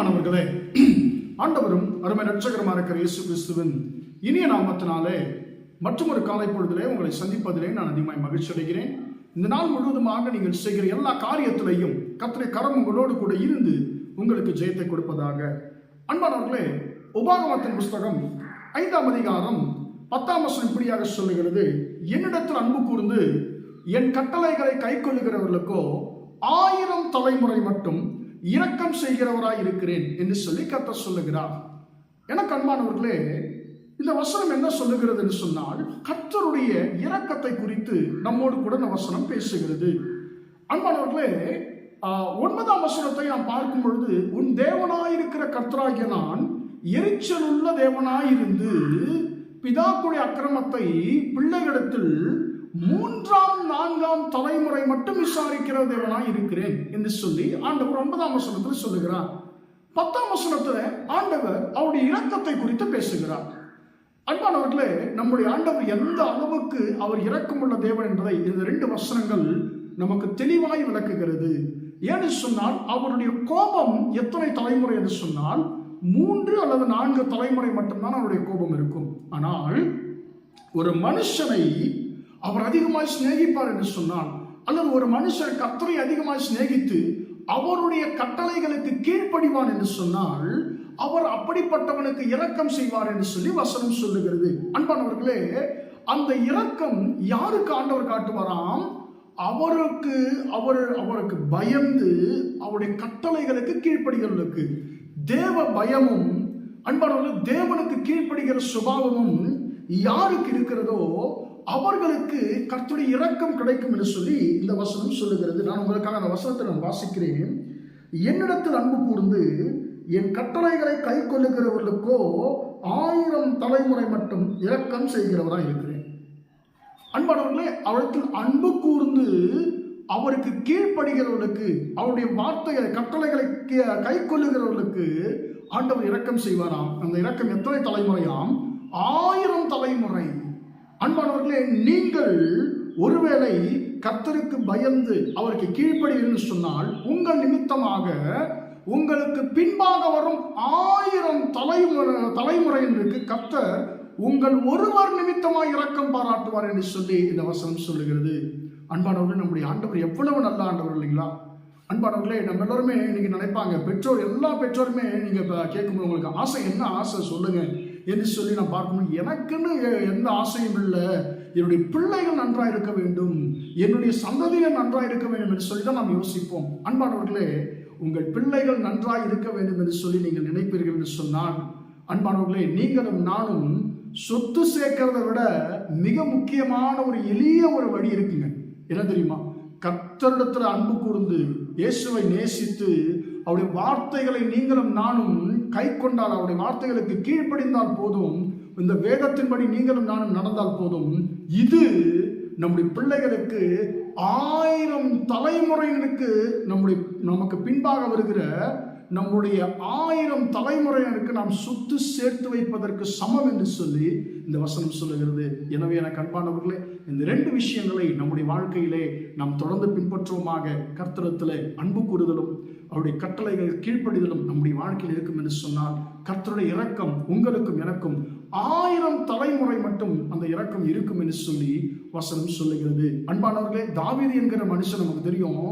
பிரியமானவர்களே ஆண்டவரும் அருமை ரட்சகரமாக இருக்கிற இயேசு கிறிஸ்துவின் இனிய நாமத்தினாலே மற்றும் ஒரு காலை பொழுதிலே உங்களை சந்திப்பதிலே நான் அதிகமாய் மகிழ்ச்சி அடைகிறேன். இந்த நாள் முழுவதுமாக நீங்கள் செய்கிற எல்லா காரியத்திலையும் கத்திரை கரம் உங்களோடு கூட இருந்து உங்களுக்கு ஜெயத்தை கொடுப்பதாக. அன்பானவர்களே உபாகமத்தின் புஸ்தகம் ஐந்தாம் அதிகாரம் பத்தாம் வசனம் இப்படியாக சொல்லுகிறது. என்னிடத்தில் அன்பு கூர்ந்து என் கட்டளைகளை கைக்கொள்ளுகிறவர்களுக்கோ ஆயிரம் தலைமுறை மட்டும் இரக்கம் செய்கிறவராய் இருக்கிறேன் என்று சொல்லி கத்த சொல்லுகிறார். எனக்கு அன்பானவர்களே இந்த வசனம் என்ன சொல்லுகிறது என்று சொன்னால் கத்தருடைய இரக்கத்தை குறித்து நம்மோடு கூட இந்த வசனம் பேசுகிறது. அன்பானவர்களே ஒன்பதாம் வசனத்தை நாம் பார்க்கும் பொழுது உன் தேவனாயிருக்கிற கர்த்தராகிய நான் எரிச்சலுள்ள தேவனாயிருந்து பிதாக்குடைய அக்கிரமத்தை பிள்ளைகளிடத்தில் மூன்றாம் நான்காம் தலைமுறை மட்டும் விசாரிக்கிற தேவனாய் இருக்கிறேன் என்று சொல்லி ஆண்டவர் ஒன்பதாம் வசனத்தில் சொல்லுகிறார். பத்தாம் வசனத்தில் ஆண்டவர் அவருடைய இரக்கத்தை குறித்து பேசுகிறார். அன்பானவர்களே நம்முடைய ஆண்டவர் எந்த அளவுக்கு அவர் இரக்கமுள்ள தேவன் என்பதை இந்த ரெண்டு வசனங்கள் நமக்கு தெளிவாய் விளக்குகிறது. ஏன்னு சொன்னால் அவருடைய கோபம் எத்தனை தலைமுறை என்று சொன்னால் மூன்று அல்லது நான்கு தலைமுறை மட்டும்தான் அவருடைய கோபம் இருக்கும். ஆனால் ஒரு மனுஷனை அவர் அதிகமாய் சிநேகிப்பார் என்று சொன்னால் அல்லது ஒரு மனுஷன் கத்தரை அதிகமாய் சிநேகித்து அவருடைய கட்டளைகளுக்கு கீழ்ப்படிவான் என்று சொன்னால் அவர் அப்படிப்பட்டவனுக்கு இரக்கம் செய்வார் என்று சொல்லி வசனம் சொல்லுகிறது. அன்பானவர்களே அந்த இரக்கம் யாருக்கு ஆண்டவர் காட்டுவாராம்? அவருக்கு அவர் அவருக்கு பயந்து அவருடைய கட்டளைகளுக்கு கீழ்ப்படுகிறவர்களுக்கு. தேவ பயமும் அன்பானவர்கள் தேவனுக்கு கீழ்ப்படுகிற சுபாவமும் யாருக்கு இருக்கிறதோ அவர்களுக்கு கர்த்துடைய இரக்கம் கிடைக்கும் என்று சொல்லி இந்த வசனம் சொல்லுகிறது. நான் உங்களுக்காக அந்த வசனத்தை நான் வாசிக்கிறேன். என்னிடத்தில் அன்பு கூர்ந்து என் கட்டளைகளை கை கொள்ளுகிறவர்களுக்கோ ஆயிரம் தலைமுறை மட்டும் இரக்கம் செய்கிறவராக இருக்கிறேன். அன்பானவர்களே அவருக்கு அன்பு கூர்ந்து அவருக்கு கீழ்ப்படுகிறவர்களுக்கு அவருடைய வார்த்தைகளை கட்டளைகளை கை கொள்ளுகிறவர்களுக்கு ஆண்டவர் இரக்கம் செய்வாராம். அந்த இரக்கம் எத்தனை தலைமுறையாம்? ஆயிரம் தலைமுறை. அன்பானவர்களே நீங்கள் ஒருவேளை கத்தருக்கு பயந்து அவருக்கு கீழ்ப்படுகிறேன் சொன்னால் உங்கள் நிமித்தமாக உங்களுக்கு பின்பாக வரும் ஆயிரம் தலைமுறை தலைமுறையினருக்கு கத்தர் உங்கள் ஒருவர் நிமித்தமாக இரக்கம் பாராட்டுவார் என்று சொல்லி இந்த வசனம் சொல்லுகிறது. அன்பானவர்கள் நம்முடைய ஆண்டவர் எவ்வளவு நல்ல ஆண்டவர் இல்லைங்களா? அன்பானவர்களே நம்ம எல்லாருமே இன்னைக்கு நினைப்பாங்க பெற்றோர் எல்லா பெற்றோருமே நீங்கள் கேட்கும்போது உங்களுக்கு ஆசை என்ன ஆசை சொல்லுங்கள் என்று சொல்லி நான் பார்க்கணும். எனக்குன்னு எ- எந்த ஆசையும் இல்லை. என்னுடைய பிள்ளைகள் நன்றாக இருக்க வேண்டும். என்னுடைய சந்ததிகள் நன்றாக இருக்க வேண்டும் என்று சொல்லி தான் நாம் யோசிப்போம். அன்பானவர்களே உங்கள் பிள்ளைகள் நன்றாக இருக்க வேண்டும் என்று சொல்லி நீங்கள் நினைப்பீர்கள் என்று சொன்னால் அன்பானவர்களே நீங்களும் நானும் சொத்து சேர்க்கிறத விட மிக முக்கியமான ஒரு எளிய ஒரு வழி இருக்குங்க. என்ன தெரியுமா? கத்தரிடத்தில் அன்பு கூர்ந்து இயேசுவை நேசித்து அவருடைய வார்த்தைகளை நீங்களும் நானும் கை கொண்டால் அவருடைய வார்த்தைகளுக்கு கீழ்ப்படிந்தால் போதும். இந்த வேதத்தின்படி நீங்களும் நானும் நடந்தால் போதும். இது நம்முடைய பிள்ளைகளுக்கு ஆயிரம் தலைமுறைகளுக்கு நம்முடைய நமக்கு பின்பாக வருகிற நம்முடைய ஆயிரம் தலைமுறையினருக்கு நாம் சொத்து சேர்த்து வைப்பதற்கு சமம் என்று சொல்லி இந்த வசனம் சொல்லுகிறது. எனவே எனக்கு அன்பானவர்களே இந்த ரெண்டு விஷயங்களை நம்முடைய வாழ்க்கையிலே நாம் தொடர்ந்து பின்பற்றுவோமாக. கர்த்தரத்தில் அன்பு கூறுதலும் அவருடைய கட்டளைகள் கீழ்ப்படிதலும் நம்முடைய வாழ்க்கையில் இருக்கும் என்று சொன்னால் கர்த்தருடைய இரக்கம் உங்களுக்கும் எனக்கும் ஆயிரம் தலைமுறை மட்டும் அந்த இரக்கம் இருக்கும் என்று சொல்லி வசனம் சொல்லுகிறது. அன்பானவர்களே தாவீது என்கிற மனுஷன் நமக்கு தெரியும்.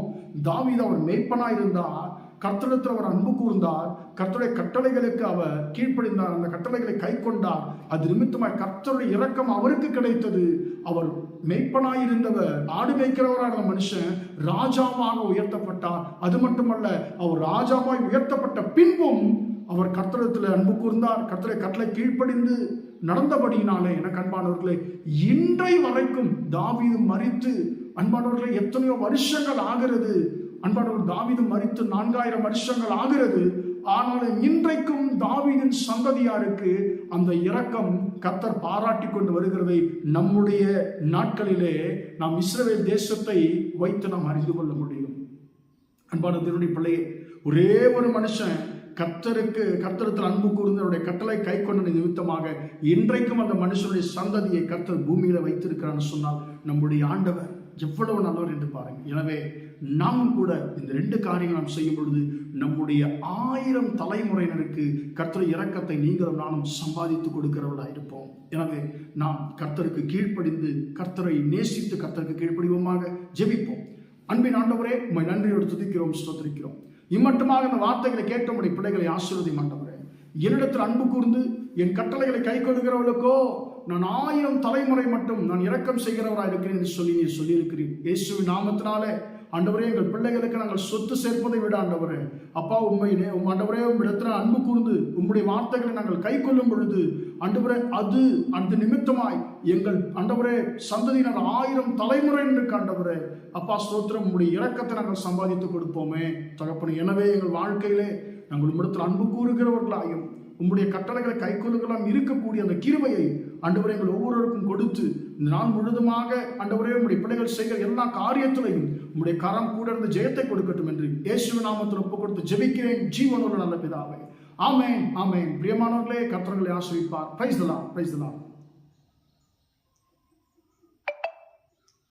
தாவீது அவர் மேய்ப்பனா இருந்தால் கர்த்தரிடத்தில் அவர் அன்பு கூர்ந்தார். கர்த்தருடைய கட்டளைகளுக்கு அவர் கீழ்ப்படிந்தார். அந்த கட்டளைகளை கை கொண்டார். அது நிமித்தமாய் கர்த்தருடைய இரக்கம் அவருக்கு கிடைத்தது. அவர் மெய்ப்பனாயிருந்தவர் ஆடு மேய்க்கிறவரான மனுஷன் ராஜாவாக உயர்த்தப்பட்டார். அது மட்டுமல்ல அவர் ராஜாவாய் உயர்த்தப்பட்ட பின்பும் அவர் கர்த்தரத்தில் அன்பு கூர்ந்தார். கர்த்தரை கட்டளை கீழ்ப்படிந்து நடந்தபடியினாலே எனக்கு அன்பானவர்களே இன்றை வரைக்கும் தாவீது மறித்து அன்பானவர்களே எத்தனையோ வருஷங்கள் ஆகிறது. அன்பானவர் தாவிதம் மறித்து நான்காயிரம் வருஷங்கள் ஆகிறது. ஆனாலும் இன்றைக்கும் தாவிதின் சந்ததியாருக்கு அந்த இரக்கம் கத்தர் பாராட்டி கொண்டு வருகிறதை நம்முடைய நாட்களிலே நாம் இஸ்ரவேல் தேசத்தை வைத்து நாம் அறிந்து கொள்ள முடியும். அன்பான திருடி பிள்ளையே ஒரே ஒரு மனுஷன் கர்த்தருக்கு கர்த்தரத்தில் அன்பு கூர்ந்து கட்டளை கை கொண்ட நிமித்தமாக இன்றைக்கும் அந்த மனுஷனுடைய சந்ததியை கர்த்தர் பூமியில வைத்திருக்கிறான்னு சொன்னால் நம்முடைய ஆண்டவர் எவ்வளவு நல்லவர் என்று பாருங்கள். எனவே நாமும் கூட இந்த ரெண்டு காரியங்கள் நாம் செய்யும் பொழுது நம்முடைய ஆயிரம் தலைமுறையினருக்கு கர்த்தர் இறக்கத்தை நீங்களும் நானும் சம்பாதித்து கொடுக்கிறவர்களாக இருப்போம். எனவே நாம் கர்த்தருக்கு கீழ்ப்படிந்து கர்த்தரை நேசித்து கர்த்தருக்கு கீழ்ப்படிவோமாக ஜெபிப்போம். அன்பின் ஆண்டவரே உண்மை நன்றியோடு துதிக்கிறோம் ஸ்தோத்திரிக்கிறோம். இம்மட்டுமாக இந்த வார்த்தைகளை கேட்டபடி பிள்ளைகளை ஆசீர்வதி மாட்டவரே என்னிடத்தில் அன்பு கூர்ந்து என் கட்டளைகளை கை கொடுக்கிறவர்களுக்கோ நான் ஆயிரம் தலைமுறை மட்டும் நான் இரக்கம் செய்கிறவராக இருக்கிறேன் என்று சொல்லி நீ சொல்லியிருக்கிறீர். இயேசுவின் நாமத்தினாலே ஆண்டவரே எங்கள் பிள்ளைகளுக்கு நாங்கள் சொத்து சேர்ப்பதை விட ஆண்டவரே அப்பா உண்மை உம் ஆண்டவரே உம்மிடத்தில் அன்பு கூர்ந்து உம்முடைய வார்த்தைகளை நாங்கள் கை கொள்ளும் பொழுது ஆண்டவரே அது அந்த நிமித்தமாய் எங்கள் ஆண்டவரே சந்ததியினர் ஆயிரம் தலைமுறை என்று ஆண்டவரே அப்பா ஸ்தோத்திரம் உம்முடைய இரக்கத்தை நாங்கள் சம்பாதித்து கொடுப்போமே. தகப்பன எனவே எங்கள் வாழ்க்கையிலே நாங்கள் உம்மிடத்தில் அன்பு கூறுகிறவர்களாயும் உம்முடைய கட்டளைகளை கைக்கொள்ளுகளாம் இருக்கக்கூடிய அந்த கிருபையை அண்டவரை எங்கள் ஒவ்வொருவருக்கும் கொடுத்து இந்த நாள் முழுதுமாக அண்டவரே உடைய பிள்ளைகள் செய்கிற எல்லா காரியத்திலையும் உங்களுடைய கரம் கூட இருந்து ஜெயத்தை கொடுக்கட்டும் என்று இயேசு நாமத்தில் ஒப்பு கொடுத்து ஜெபிக்கிறேன். ஜீவனோடு நல்ல பிதாவை. ஆமேன் ஆமேன். பிரியமானவர்களே கர்த்தர்களை ஆசிரிப்பார். பிரைஸ்தலாம் பிரைஸ்தலாம்